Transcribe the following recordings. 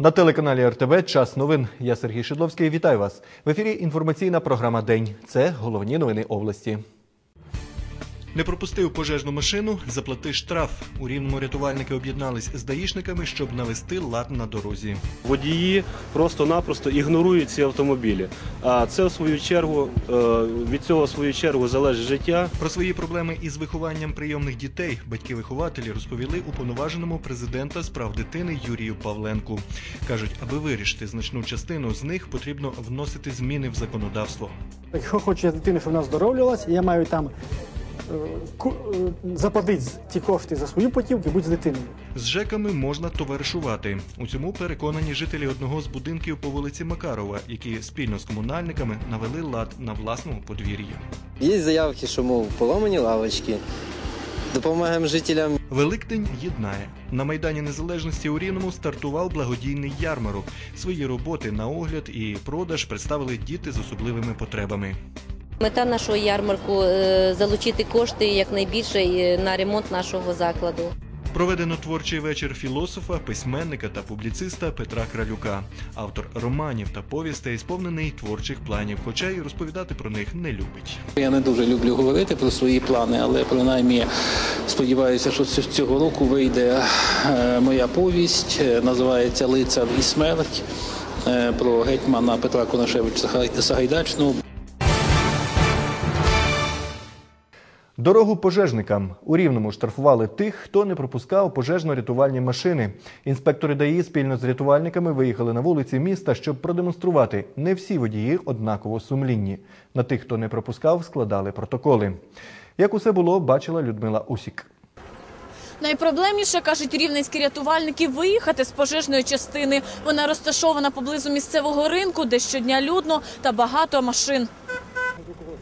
На телеканалі РТВ час новин. Я Сергій Шидловський. Вітаю вас. В ефірі інформаційна програма День. Це головні новини області. Не пропустив пожежну машину, заплати штраф. У рівному рятувальники об'єднались з даїшниками, щоб навести лад на дорозі. Водії просто-напросто ігнорують ці автомобілі. А це в свою чергу е, від цього в свою чергу залежить життя. Про свої проблеми із вихованням прийомних дітей батьки-вихователі розповіли уповноваженому президента з прав дитини Юрію Павленку. кажуть, аби вирішити значну частину з них, потрібно вносити зміни в законодавство. Якщо хочу я дитину, щоб вона здоровлювалася, я маю там е, е, ті кошти за свою путівку і бути з дитиною. З ЖЕКами можна товаришувати. У цьому переконані жителі одного з будинків по вулиці Макарова, які спільно з комунальниками навели лад на власному подвір'ї. Є заявки, що мов поломані лавочки. Допомагаємо жителям Великдень єднає. На Майдані Незалежності у Рівному стартував благодійний ярмарок. Свої роботи на огляд і продаж представили діти з особливими потребами. Мета нашого ярмарку е, залучити кошти якнайбільше е, на ремонт нашого закладу. Проведено творчий вечір філософа, письменника та публіциста Петра Кралюка. Автор романів та повістей сповнений творчих планів, хоча й розповідати про них не любить. Я не дуже люблю говорити про свої плани, але принаймні сподіваюся, що ць- цього року вийде е, моя повість. Називається Лицар і смерть про гетьмана Петра Конашевича Сагайдачного. Дорогу пожежникам у Рівному штрафували тих, хто не пропускав пожежно-рятувальні машини. Інспектори ДАІ спільно з рятувальниками виїхали на вулиці міста, щоб продемонструвати, не всі водії однаково сумлінні. На тих, хто не пропускав, складали протоколи. Як усе було, бачила Людмила Усік. Найпроблемніше, кажуть рівненські рятувальники, виїхати з пожежної частини. Вона розташована поблизу місцевого ринку, де щодня людно та багато машин.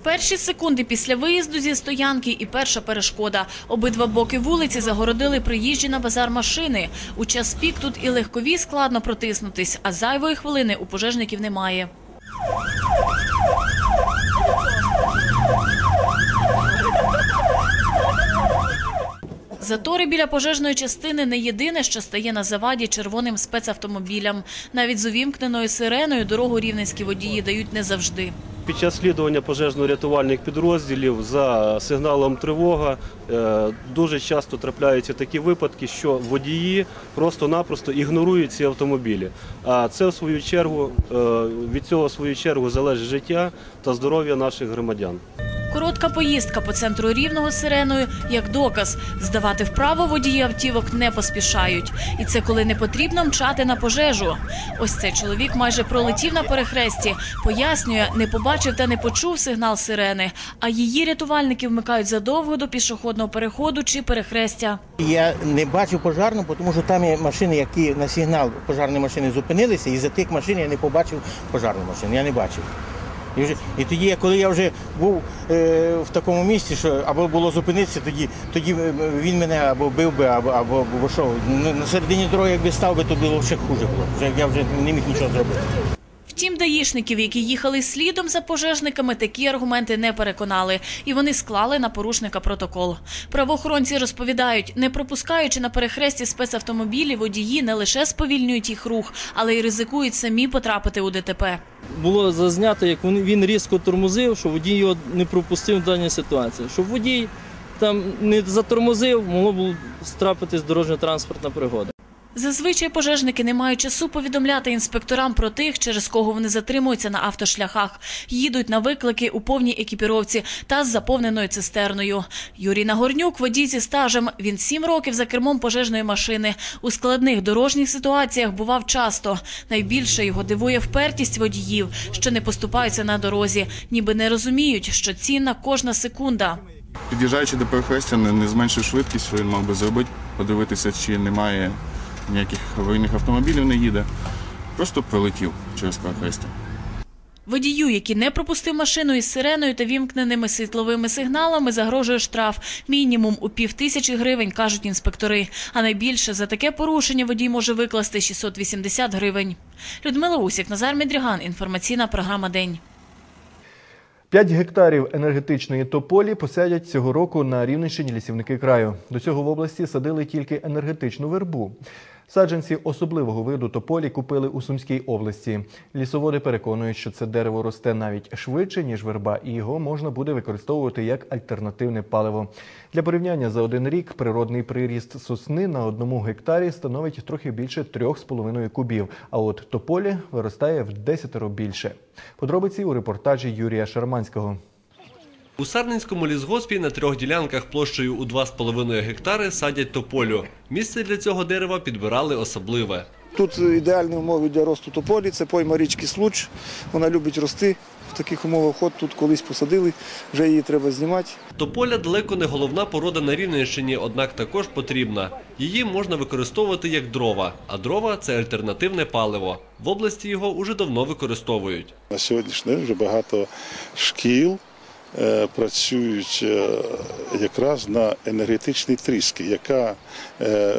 Перші секунди після виїзду зі стоянки і перша перешкода. Обидва боки вулиці загородили приїжджі на базар машини. У час пік тут і легкові складно протиснутись, а зайвої хвилини у пожежників немає. Затори біля пожежної частини не єдине, що стає на заваді червоним спецавтомобілям. Навіть з увімкненою сиреною дорогу рівненські водії дають не завжди. Під час слідування пожежно-рятувальних підрозділів за сигналом тривога е, дуже часто трапляються такі випадки, що водії просто-напросто ігнорують ці автомобілі. А це в свою чергу е, від цього в свою чергу залежить життя та здоров'я наших громадян. Коротка поїздка по центру рівного сиреною як доказ. Здавати вправо водії автівок не поспішають. І це коли не потрібно мчати на пожежу. Ось цей чоловік майже пролетів на перехресті. Пояснює, не побачив та не почув сигнал сирени. А її рятувальники вмикають задовго до пішохідного переходу чи перехрестя. Я не бачив пожарну, тому що там є машини, які на сигнал пожарні машини зупинилися, і за тих машин я не побачив пожарну машину. Я не бачив. І, вже, і тоді, коли я вже був е, в такому місці, що або було зупинитися, тоді, тоді е, він мене або бив би, або, або, або що. На, на середині дороги, якби став би, то було ще хуже було. Я вже не міг нічого зробити. Втім, даїшників, які їхали слідом за пожежниками, такі аргументи не переконали, і вони склали на порушника протокол. Правоохоронці розповідають, не пропускаючи на перехресті спецавтомобілі, водії не лише сповільнюють їх рух, але й ризикують самі потрапити у ДТП. було зазнято, як він- різко тормозив, що водій його не пропустив в даній ситуації. Щоб водій там не затормозив, могло було страпитись дорожньо-транспортна пригода. Зазвичай пожежники не мають часу повідомляти інспекторам про тих, через кого вони затримуються на автошляхах, їдуть на виклики у повній екіпіровці та з заповненою цистерною. Юрій Нагорнюк, водій зі стажем. Він сім років за кермом пожежної машини. У складних дорожніх ситуаціях бував часто. Найбільше його дивує впертість водіїв, що не поступаються на дорозі, ніби не розуміють, що цінна кожна секунда. Під'їжджаючи до перехрестя, не, зменшив швидкість, що він мав би зробити, подивитися, чи немає ніяких аварійних автомобілів не їде. Просто пролетів через перехрестя. Водію, який не пропустив машину із сиреною та вімкненими світловими сигналами, загрожує штраф. Мінімум у пів тисячі гривень, кажуть інспектори. А найбільше за таке порушення водій може викласти 680 гривень. Людмила Усік, Назар Медріган. Інформаційна програма День. 5 гектарів енергетичної тополі посадять цього року на Рівненщині лісівники краю. До цього в області садили тільки енергетичну вербу. Саджанці особливого виду тополі купили у Сумській області. Лісоводи переконують, що це дерево росте навіть швидше, ніж верба, і його можна буде використовувати як альтернативне паливо. Для порівняння за один рік природний приріст сосни на одному гектарі становить трохи більше 3,5 кубів, а от тополі виростає в десятеро більше. Подробиці у репортажі Юрія Шарманського. У Сарненському лісгоспі на трьох ділянках площею у 2,5 гектари садять тополю. Місце для цього дерева підбирали особливе. Тут ідеальні умови для росту тополі, це пойма річки Случ. Вона любить рости в таких умовах. От тут колись посадили, вже її треба знімати. Тополя далеко не головна порода на Рівненщині, однак також потрібна. Її можна використовувати як дрова, а дрова це альтернативне паливо. В області його уже давно використовують. На сьогоднішній день вже багато шкіл працюють е, якраз на енергетичній тріски, яка е,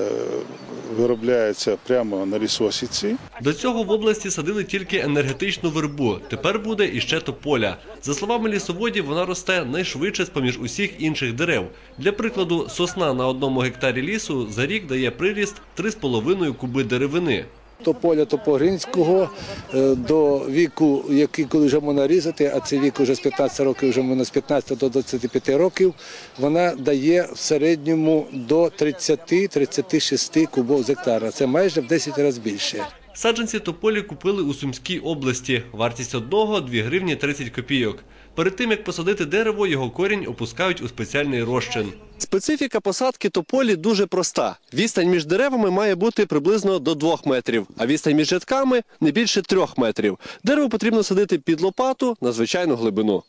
виробляється прямо на лісосіці. До цього в області садили тільки енергетичну вербу. Тепер буде іще тополя. За словами лісоводів, вона росте найшвидше з поміж усіх інших дерев. Для прикладу, сосна на одному гектарі лісу за рік дає приріст 3,5 куби деревини. Тополя Топогринського е, до віку, який коли вже можна різати, а це вік вже з 15 років, вже можна з 15 до 25 років, вона дає в середньому до 30-36 кубов з гектара. Це майже в 10 разів більше. Саджанці тополі купили у Сумській області. Вартість одного – 2 гривні 30 копійок. Перед тим, як посадити дерево, його корінь опускають у спеціальний розчин. Специфіка посадки тополі дуже проста. Відстань між деревами має бути приблизно до 2 метрів, а відстань між рядками не більше 3 метрів. Дерево потрібно садити під лопату на звичайну глибину.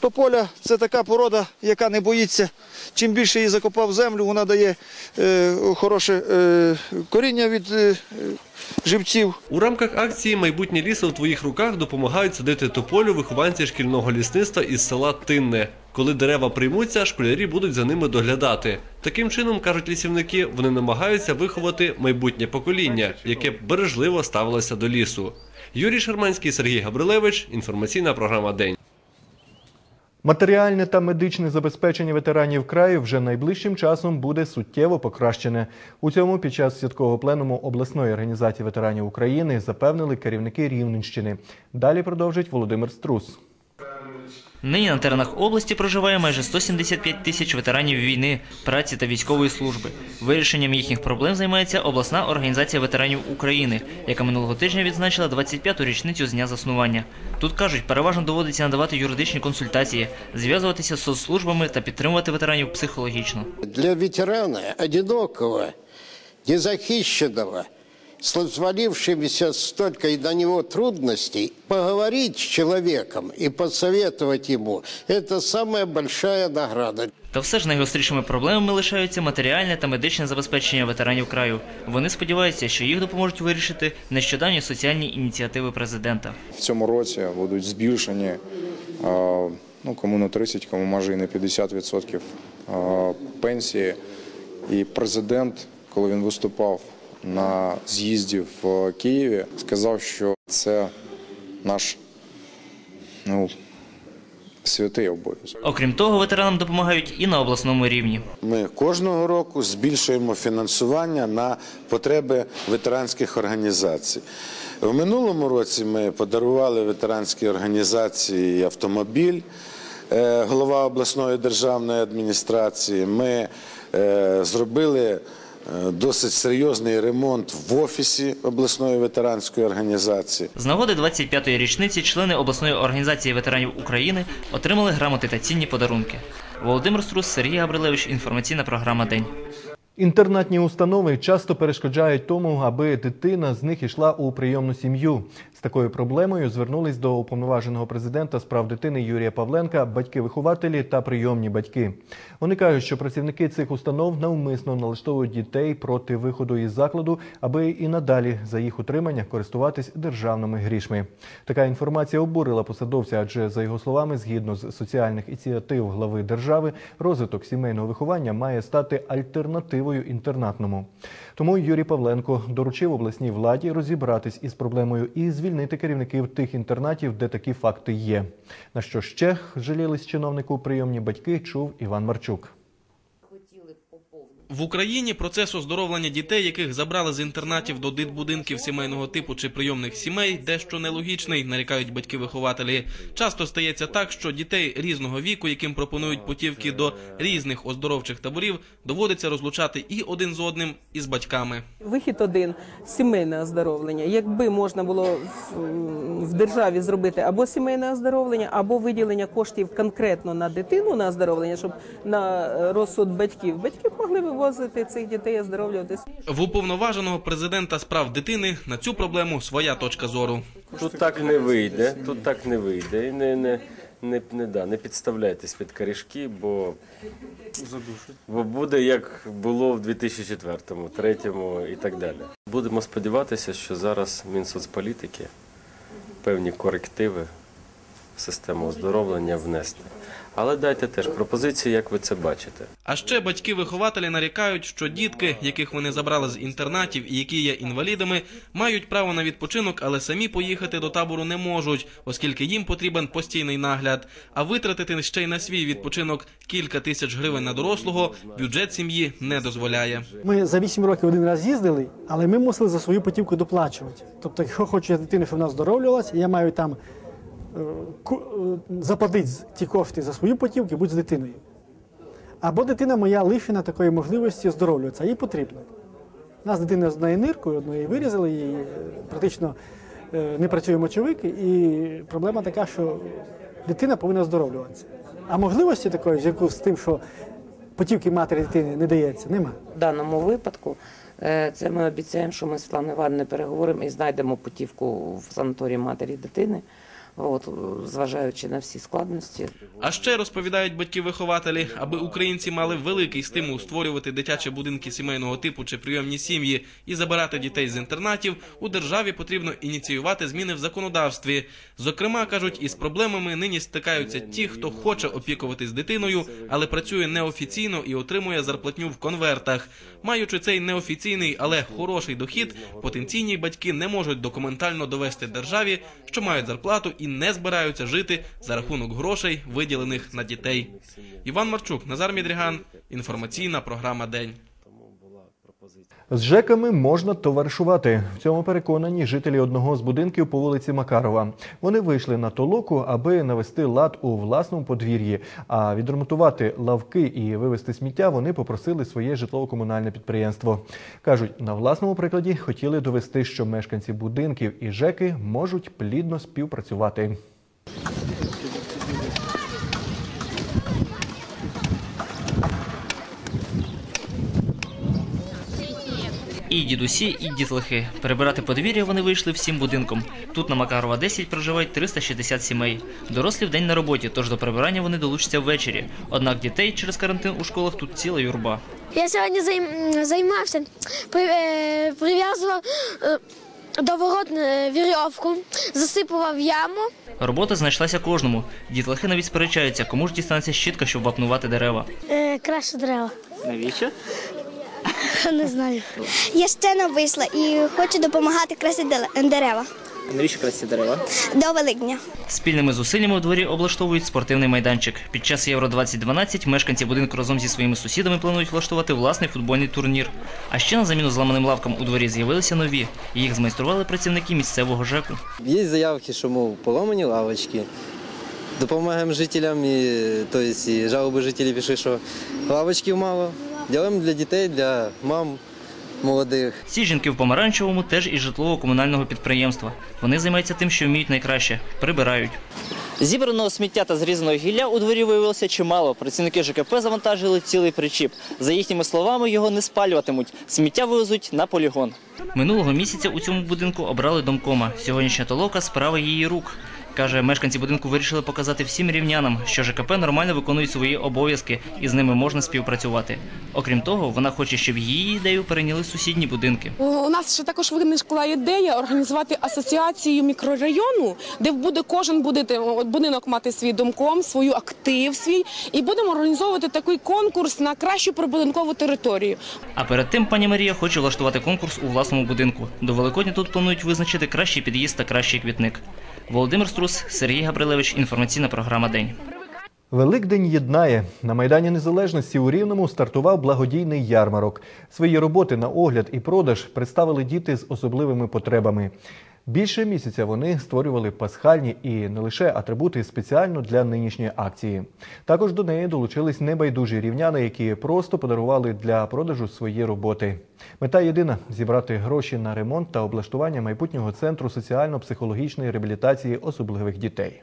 Тополя це така порода, яка не боїться. Чим більше її закопав землю, вона дає е, хороше е, коріння від е, живців. У рамках акції Майбутнє лісо в твоїх руках допомагають садити тополю вихованці шкільного лісництва із села Тинне. Коли дерева приймуться, школярі будуть за ними доглядати. Таким чином, кажуть лісівники, вони намагаються виховати майбутнє покоління, яке бережливо ставилося до лісу. Юрій Шарманський, Сергій Габрилевич. Інформаційна програма День. Матеріальне та медичне забезпечення ветеранів краю вже найближчим часом буде суттєво покращене. У цьому під час святкового пленуму обласної організації ветеранів України запевнили керівники Рівненщини. Далі продовжить Володимир Струс. Нині на теренах області проживає майже 175 тисяч ветеранів війни, праці та військової служби. Вирішенням їхніх проблем займається обласна організація ветеранів України, яка минулого тижня відзначила 25-ту річницю з дня заснування. Тут кажуть, переважно доводиться надавати юридичні консультації, зв'язуватися з соцслужбами та підтримувати ветеранів психологічно. Для ветерана, одинокого, незахищенного, свалившимися столько и на него трудностей, поговорить с человеком и посоветовать ему – это самая большая награда. Та все ж найгострішими проблемами лишаються матеріальне та медичне забезпечення ветеранів краю. Вони сподіваються, що їх допоможуть вирішити нещодавні соціальні ініціативи президента. В цьому році будуть збільшені е, ну, кому на 30, кому може і на 50% е, пенсії. І президент, коли він виступав на з'їзді в Києві, сказав, що це наш ну, святий обов'язок. Окрім того, ветеранам допомагають і на обласному рівні. Ми кожного року збільшуємо фінансування на потреби ветеранських організацій. В минулому році ми подарували ветеранській організації автомобіль. Е, Голова обласної державної адміністрації. Ми е, зробили е, досить серйозний ремонт в офісі обласної ветеранської організації. З нагоди 25-ї річниці члени обласної організації ветеранів України отримали грамоти та цінні подарунки. Володимир Струс, Сергій Габрилевич. Інформаційна програма День. Інтернатні установи часто перешкоджають тому, аби дитина з них йшла у прийомну сім'ю. З такою проблемою звернулись до уповноваженого президента з прав дитини Юрія Павленка, батьки-вихователі та прийомні батьки. Вони кажуть, що працівники цих установ навмисно налаштовують дітей проти виходу із закладу, аби і надалі за їх утримання користуватись державними грішми. Така інформація обурила посадовця, адже за його словами, згідно з соціальних ініціатив глави держави, розвиток сімейного виховання має стати альтернативою інтернатному. Тому Юрій Павленко доручив обласній владі розібратись із проблемою і звільнити керівників тих інтернатів, де такі факти є. На що ще жалілись чиновнику прийомні батьки, чув Іван Марчук. В Україні процес оздоровлення дітей, яких забрали з інтернатів до дитбудинків сімейного типу чи прийомних сімей, дещо нелогічний, нарікають батьки-вихователі. Часто стається так, що дітей різного віку, яким пропонують путівки до різних оздоровчих таборів, доводиться розлучати і один з одним, і з батьками. Вихід один сімейне оздоровлення. Якби можна було в, державі зробити або сімейне оздоровлення, або виділення коштів конкретно на дитину на оздоровлення, щоб на розсуд батьків батьки могли вивозити цих дітей оздоровлюватись. В уповноваженого президента з прав дитини на цю проблему своя точка зору. Тут так не вийде, тут так не вийде. І не, не, не, не, да, не підставляйтесь під корішки, бо, бо буде як було в 2004-му, 2003 і так далі. Будемо сподіватися, що зараз Мінсоцполітики певні корективи в систему оздоровлення внести. Але дайте теж пропозиції, як ви це бачите. А ще батьки-вихователі нарікають, що дітки, яких вони забрали з інтернатів і які є інвалідами, мають право на відпочинок, але самі поїхати до табору не можуть, оскільки їм потрібен постійний нагляд. А витратити ще й на свій відпочинок кілька тисяч гривень на дорослого бюджет сім'ї не дозволяє. Ми за 8 років один раз їздили, але ми мусили за свою путівку доплачувати. Тобто, якщо хочу я дитину, щоб вона оздоровлювалася, я маю там е, е, ті кошти за свою путівку, будь з дитиною. Або дитина моя лишена такої можливості оздоровлюватися, їй потрібно. У нас дитина з однією ниркою, одної вирізали, її е, практично не працює мочовик, і проблема така, що дитина повинна оздоровлюватися. А можливості такої, в зв'язку з тим, що путівки матері дитини не дається, нема. В даному випадку це ми обіцяємо, що ми з Світланою Івановною переговоримо і знайдемо путівку в санаторії матері дитини, от, зважаючи на всі складності. А ще розповідають батьки-вихователі, аби українці мали великий стимул створювати дитячі будинки сімейного типу чи прийомні сім'ї і забирати дітей з інтернатів. У державі потрібно ініціювати зміни в законодавстві. Зокрема, кажуть, із проблемами нині стикаються ті, хто хоче опікуватись дитиною, але працює неофіційно і отримує зарплатню в конвертах. Маючи цей неофіційний, але хороший дохід, потенційні батьки не можуть документально довести державі, що мають зарплату і не збираються жити за рахунок грошей, виділених на дітей. Іван Марчук, Назар Мідріган. Інформаційна програма День. З ЖЕКами можна товаришувати. В цьому переконані жителі одного з будинків по вулиці Макарова. Вони вийшли на толоку, аби навести лад у власному подвір'ї. А відремонтувати лавки і вивезти сміття вони попросили своє житлово-комунальне підприємство. кажуть, на власному прикладі хотіли довести, що мешканці будинків і ЖЕКи можуть плідно співпрацювати. І дідусі, і дітлахи. Перебирати подвір'я вони вийшли всім будинком. Тут на Макарова 10 проживають 360 сімей. Дорослі вдень на роботі, тож до прибирання вони долучаться ввечері. Однак дітей через карантин у школах тут ціла юрба. Я сьогодні займ- займався, е, прив'язував е, до ворот е, вірьовку, засипував яму. Робота знайшлася кожному. Дітлахи навіть сперечаються, кому ж дістанеться щітка, щоб вапнувати дерева. Е, краще дерева. Навіщо? Не знаю. Я щойно вийшла і хочу допомагати красити дерева Навіщо красти дерева? до Великдня. Спільними зусиллями у дворі облаштовують спортивний майданчик. Під час Євро 2012 мешканці будинку разом зі своїми сусідами планують влаштувати власний футбольний турнір. А ще на заміну зламаним лавкам у дворі з'явилися нові. Їх змайстрували працівники місцевого ЖЕКу. Є заявки, що мов поламані лавочки. Допомагаємо жителям, і, то есть, і жалоби жителів пішли, що лавочків мало. Робимо для дітей, для мам молодих. Ці жінки в помаранчевому теж із житлово-комунального підприємства. Вони займаються тим, що вміють найкраще прибирають. Зібраного сміття та зрізаного гілля у дворі виявилося чимало. Працівники ЖКП завантажили цілий причіп. За їхніми словами, його не спалюватимуть. Сміття вивезуть на полігон. Минулого місяця у цьому будинку обрали домкома. Сьогоднішня толока справа її рук. Каже, мешканці будинку вирішили показати всім рівнянам, що ЖКП нормально виконує свої обов'язки і з ними можна співпрацювати. Окрім того, вона хоче, щоб її ідею перейняли сусідні будинки. У нас ще також виникла ідея організувати асоціацію мікрорайону, де буде кожен буде от будинок мати свій домком, свою актив свій, і будемо організовувати такий конкурс на кращу прибудинкову територію. А перед тим пані Марія хоче влаштувати конкурс у власному будинку. До Великодня тут планують визначити кращий під'їзд та кращий квітник. Володимир Струс, Сергій Габрилевич. Інформаційна програма День. Великдень єднає. На Майдані Незалежності у Рівному стартував благодійний ярмарок. Свої роботи на огляд і продаж представили діти з особливими потребами. Більше місяця вони створювали пасхальні і не лише атрибути спеціально для нинішньої акції. Також до неї долучились небайдужі рівняни, які просто подарували для продажу свої роботи. Мета єдина зібрати гроші на ремонт та облаштування майбутнього центру соціально-психологічної реабілітації особливих дітей.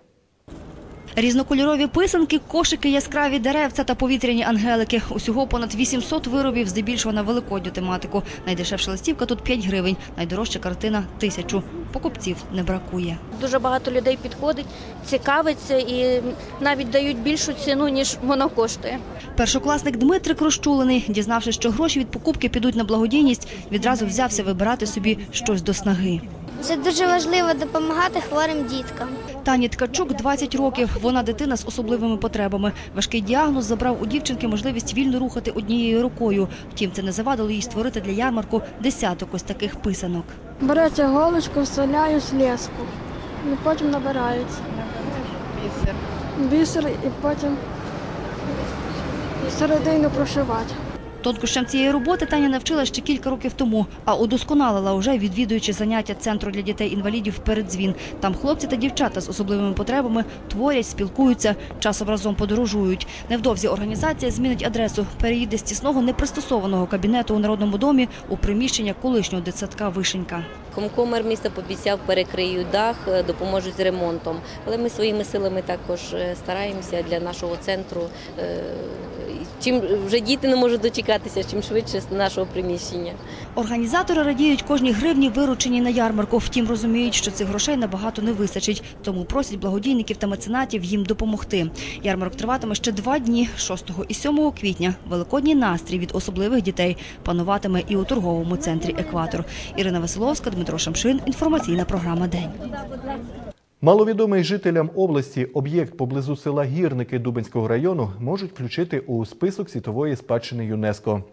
Різнокольорові писанки, кошики, яскраві деревця та повітряні ангелики. Усього понад 800 виробів, здебільшого на великодню тематику. Найдешевша листівка тут 5 гривень, найдорожча картина – тисячу. Покупців не бракує. Дуже багато людей підходить, цікавиться і навіть дають більшу ціну, ніж воно коштує. Першокласник Дмитрик розчулений, дізнавшись, що гроші від покупки підуть на благодійність, відразу взявся вибирати собі щось до снаги. Це дуже важливо допомагати хворим діткам. Тані Ткачук 20 років. Вона дитина з особливими потребами. Важкий діагноз забрав у дівчинки можливість вільно рухати однією рукою. Втім, це не завадило їй створити для ярмарку десяток ось таких писанок. Береться голочку, вставляють леску. І потім набирається. Бісер. Бісер і потім середину прошивати. Тонкощам цієї роботи Таня навчила ще кілька років тому, а удосконалила уже відвідуючи заняття центру для дітей-інвалідів «Передзвін». Там хлопці та дівчата з особливими потребами творять, спілкуються, часом разом подорожують. Невдовзі організація змінить адресу, переїде з тісного непристосованого кабінету у Народному домі у приміщення колишнього дитсадка «Вишенька». Комкомер міста пообіцяв, перекриють дах, е, допоможуть з ремонтом. Але ми своїми силами також е, стараємося для нашого центру. е, Чим вже діти не можуть дочекатися, чим швидше з нашого приміщення. Організатори радіють кожній гривні, вирученій на ярмарку. Втім, розуміють, що цих грошей набагато не вистачить, тому просять благодійників та меценатів їм допомогти. Ярмарок триватиме ще два дні, 6 і 7 квітня. Великодній настрій від особливих дітей пануватиме і у торговому центрі «Екватор». Ірина Василовська, Дмитро Шамшин. Інформаційна програма «День». Маловідомий жителям області об'єкт поблизу села Гірники Дубенського району можуть включити у список світової спадщини ЮНЕСКо.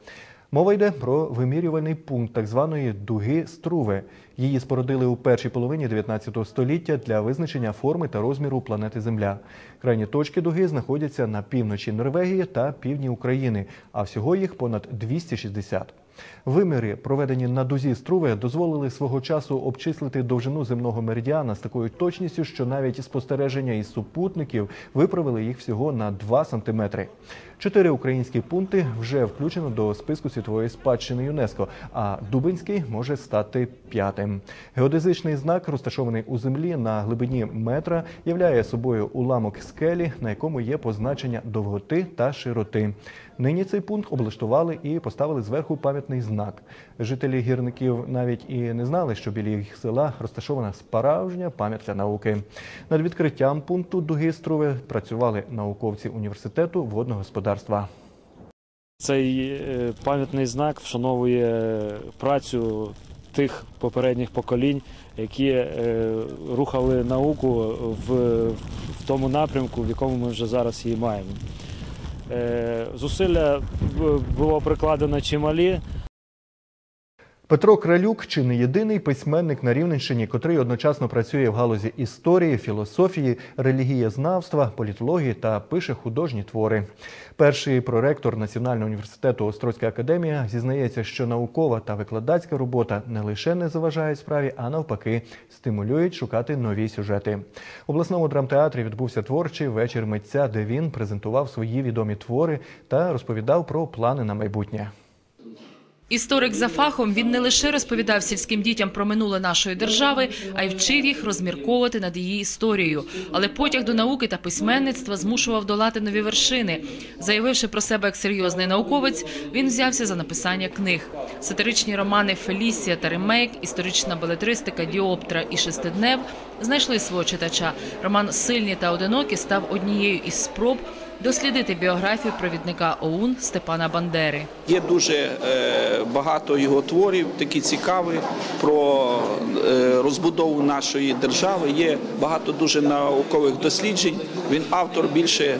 Мова йде про вимірювальний пункт так званої дуги Струве. Її спорудили у першій половині 19 століття для визначення форми та розміру планети Земля. Крайні точки дуги знаходяться на півночі Норвегії та півдні України, а всього їх понад 260. Виміри, проведені на дузі Струве, дозволили свого часу обчислити довжину земного меридіана з такою точністю, що навіть спостереження із супутників виправили їх всього на 2 сантиметри. Чотири українські пункти вже включено до списку світової спадщини ЮНЕСКо, а Дубинський може стати п'ятим. Геодезичний знак, розташований у землі на глибині метра, являє собою уламок скелі, на якому є позначення довготи та широти. Нині цей пункт облаштували і поставили зверху пам'ятний знак. Жителі гірників навіть і не знали, що біля їх села розташована справжня пам'ятка науки. Над відкриттям пункту дугистрове працювали науковці університету водного господарства. Цей е, пам'ятний знак вшановує працю тих попередніх поколінь, які е, рухали науку в, в тому напрямку, в якому ми вже зараз її маємо. Е, Зусилля було прикладено чималі. Петро Кралюк чи не єдиний письменник на Рівненщині, котрий одночасно працює в галузі історії, філософії, релігієзнавства, політології та пише художні твори. Перший проректор Національного університету Острозька академія зізнається, що наукова та викладацька робота не лише не заважають справі, а навпаки стимулюють шукати нові сюжети. В обласному драмтеатрі відбувся творчий вечір митця, де він презентував свої відомі твори та розповідав про плани на майбутнє. Історик за фахом він не лише розповідав сільським дітям про минуле нашої держави, а й вчив їх розмірковувати над її історією. Але потяг до науки та письменництва змушував долати нові вершини. Заявивши про себе як серйозний науковець, він взявся за написання книг. Сатиричні романи Фелісія та Ремейк, історична белетристика Діоптра і Шестиднев знайшли свого читача. Роман Сильні та одинокі став однією із спроб дослідити біографію провідника ОУН Степана Бандери. Є дуже е, багато його творів, такі цікаві про е, розбудову нашої держави. Є багато дуже наукових досліджень. Він автор більше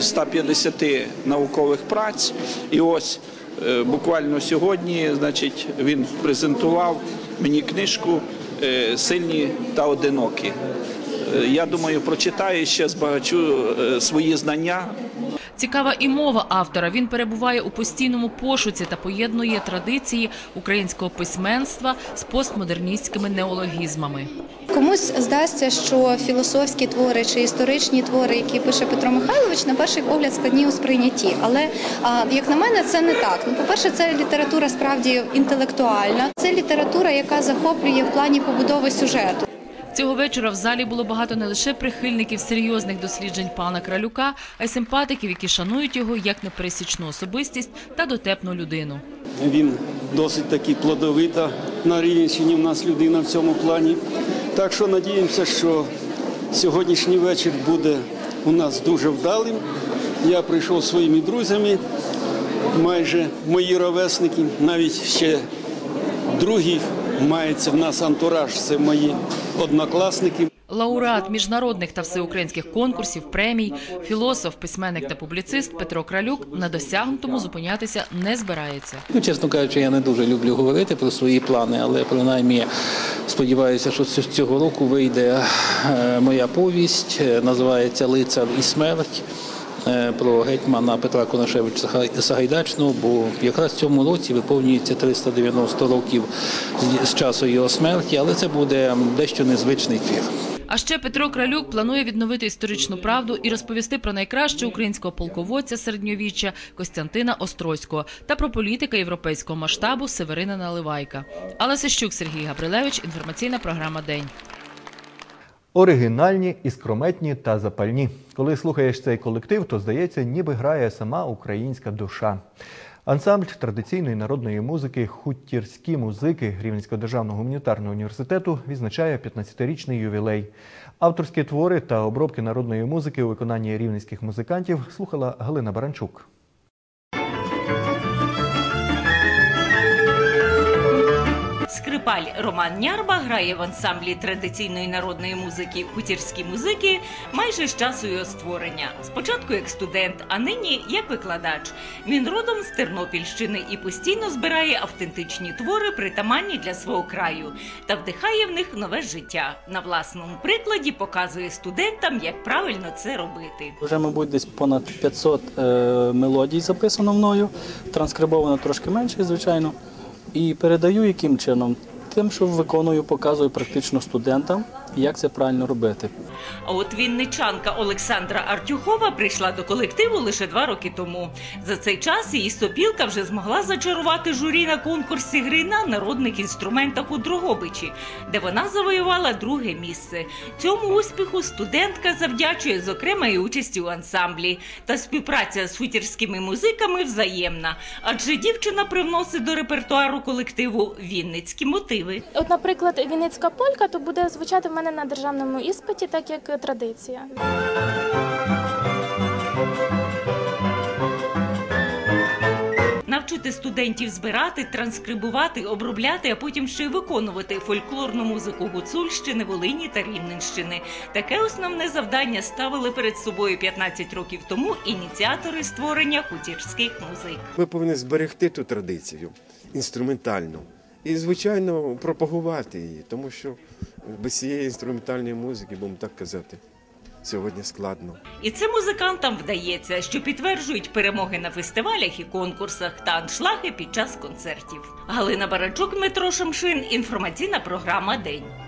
150 наукових праць. І ось е, буквально сьогодні, значить, він презентував мені книжку Сильні та одинокі. Е, я думаю, прочитає ще збагачу е, свої знання. Цікава і мова автора. Він перебуває у постійному пошуці та поєднує традиції українського письменства з постмодерністськими неологізмами. Комусь здасться, що філософські твори чи історичні твори, які пише Петро Михайлович, на перший погляд складні у сприйнятті. Але як на мене, це не так. Ну, по-перше, це література справді інтелектуальна. Це література, яка захоплює в плані побудови сюжету. Цього вечора в залі було багато не лише прихильників серйозних досліджень пана Кралюка, а й симпатиків, які шанують його як непересічну особистість та дотепну людину. Він досить таки плодовита на Рівненщині в нас людина в цьому плані. Так що надіємося, що сьогоднішній вечір буде у нас дуже вдалим. Я прийшов своїми друзями, майже мої ровесники, навіть ще другий мається в нас антураж, це мої однокласники. Лауреат міжнародних та всеукраїнських конкурсів, премій, філософ, письменник та публіцист Петро Кралюк на досягнутому зупинятися не збирається. Ну, чесно кажучи, я не дуже люблю говорити про свої плани, але принаймні сподіваюся, що цього року вийде е, моя повість, е, називається Лицар і смерть. Е, Про гетьмана Петра Конашевича Сага- Сагайдачного, бо якраз в цьому році виповнюється 390 років з- часу його смерті, але це буде дещо незвичний твір. А ще Петро Кралюк планує відновити історичну правду і розповісти про найкраще українського полководця середньовіччя Костянтина Острозького та про політика європейського масштабу Северина Наливайка. Алла Сищук, Сергій Габрилевич. Інформаційна програма День. Оригінальні, іскрометні та запальні. Коли слухаєш цей колектив, то здається, ніби грає сама українська душа. Ансамбль традиційної народної музики Хутірські музики Рівненського державного гуманітарного університету відзначає 15-річний ювілей. Авторські твори та обробки народної музики у виконанні рівненських музикантів слухала Галина Баранчук. Скрипаль Роман Нярба грає в ансамблі традиційної народної музики хутірські музики майже з часу його створення. Спочатку як студент, а нині як викладач. Він родом з Тернопільщини і постійно збирає автентичні твори, притаманні для свого краю, та вдихає в них нове життя. На власному прикладі показує студентам, як правильно це робити. Вже, мабуть, десь понад 500 е, мелодій записано мною, транскрибовано трошки менше, звичайно. І передаю яким чином? Тим, що виконую, показую практично студентам, як це правильно робити. А от вінничанка Олександра Артюхова прийшла до колективу лише два роки тому. За цей час її сопілка вже змогла зачарувати журі на конкурсі гри на народних інструментах у Дрогобичі, де вона завоювала друге місце. Цьому успіху студентка завдячує зокрема і участі у ансамблі. Та співпраця з хутірськими музиками взаємна, адже дівчина привносить до репертуару колективу вінницькі мотиви. От, наприклад, Вінницька полька, то буде звучати в мене на державному іспиті, так як традиція. Навчити студентів збирати, транскрибувати, обробляти, а потім ще й виконувати фольклорну музику Гуцульщини, Волині та Рівненщини. Таке основне завдання ставили перед собою 15 років тому ініціатори створення хутірських музик. Ми повинні зберегти ту традицію інструментальну і, звичайно, пропагувати її, тому що без цієї інструментальної музики, будемо так казати, сьогодні складно. І це музикантам вдається, що підтверджують перемоги на фестивалях і конкурсах та аншлаги під час концертів. Галина Барачук, Дмитро Шамшин. Інформаційна програма День.